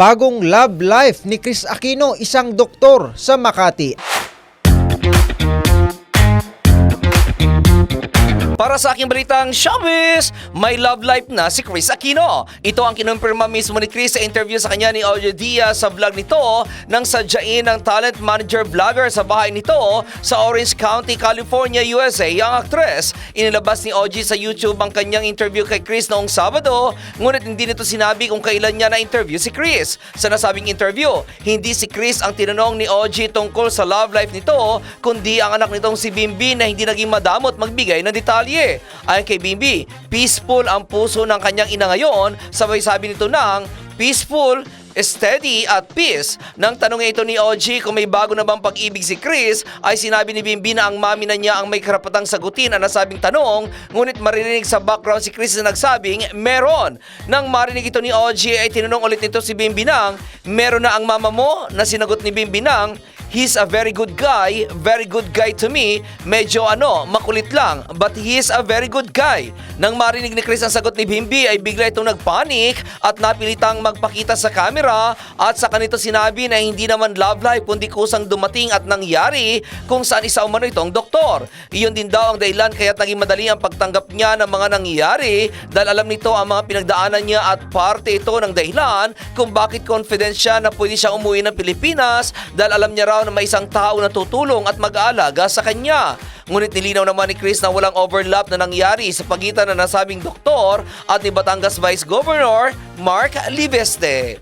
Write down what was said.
bagong love life ni Chris Aquino, isang doktor sa Makati. Para sa aking balitang showbiz, may love life na si Chris Aquino. Ito ang kinumpirma mismo ni Chris sa interview sa kanya ni Audio Diaz sa vlog nito nang sadyain ng talent manager vlogger sa bahay nito sa Orange County, California, USA. Ang aktres, inilabas ni OG sa YouTube ang kanyang interview kay Chris noong Sabado, ngunit hindi nito sinabi kung kailan niya na-interview si Chris. Sa nasabing interview, hindi si Chris ang tinanong ni OG tungkol sa love life nito, kundi ang anak nitong si Bimbi na hindi naging madamot magbigay ng detalye. Ayon kay Bimbi, peaceful ang puso ng kanyang ina ngayon, sabay sabi nito ng peaceful, steady at peace. Nang tanongin ito ni OG kung may bago na bang pag-ibig si Chris, ay sinabi ni Bimbi na ang mami na niya ang may karapatang sagutin ang nasabing tanong, ngunit maririnig sa background si Chris na nagsabing, meron. Nang marinig ito ni OG ay tinanong ulit nito si Bimbi ng, meron na ang mama mo? Na sinagot ni Bimbi ng, He's a very good guy, very good guy to me. Medyo ano, makulit lang, but he is a very good guy. Nang marinig ni Chris ang sagot ni Bimbi ay bigla itong nagpanik at napilitang magpakita sa camera at sa kanito sinabi na hindi naman love life kundi kusang dumating at nangyari kung saan isa umano itong doktor. Iyon din daw ang dahilan kaya't naging madali ang pagtanggap niya ng mga nangyayari dahil alam nito ang mga pinagdaanan niya at parte ito ng dahilan kung bakit confident siya na pwede siya umuwi ng Pilipinas dahil alam niya raw na may isang tao na tutulong at mag-aalaga sa kanya. Ngunit nilinaw naman ni Chris na walang overlap na nangyari sa pagitan ng nasabing doktor at ni Batangas Vice Governor Mark Libeste.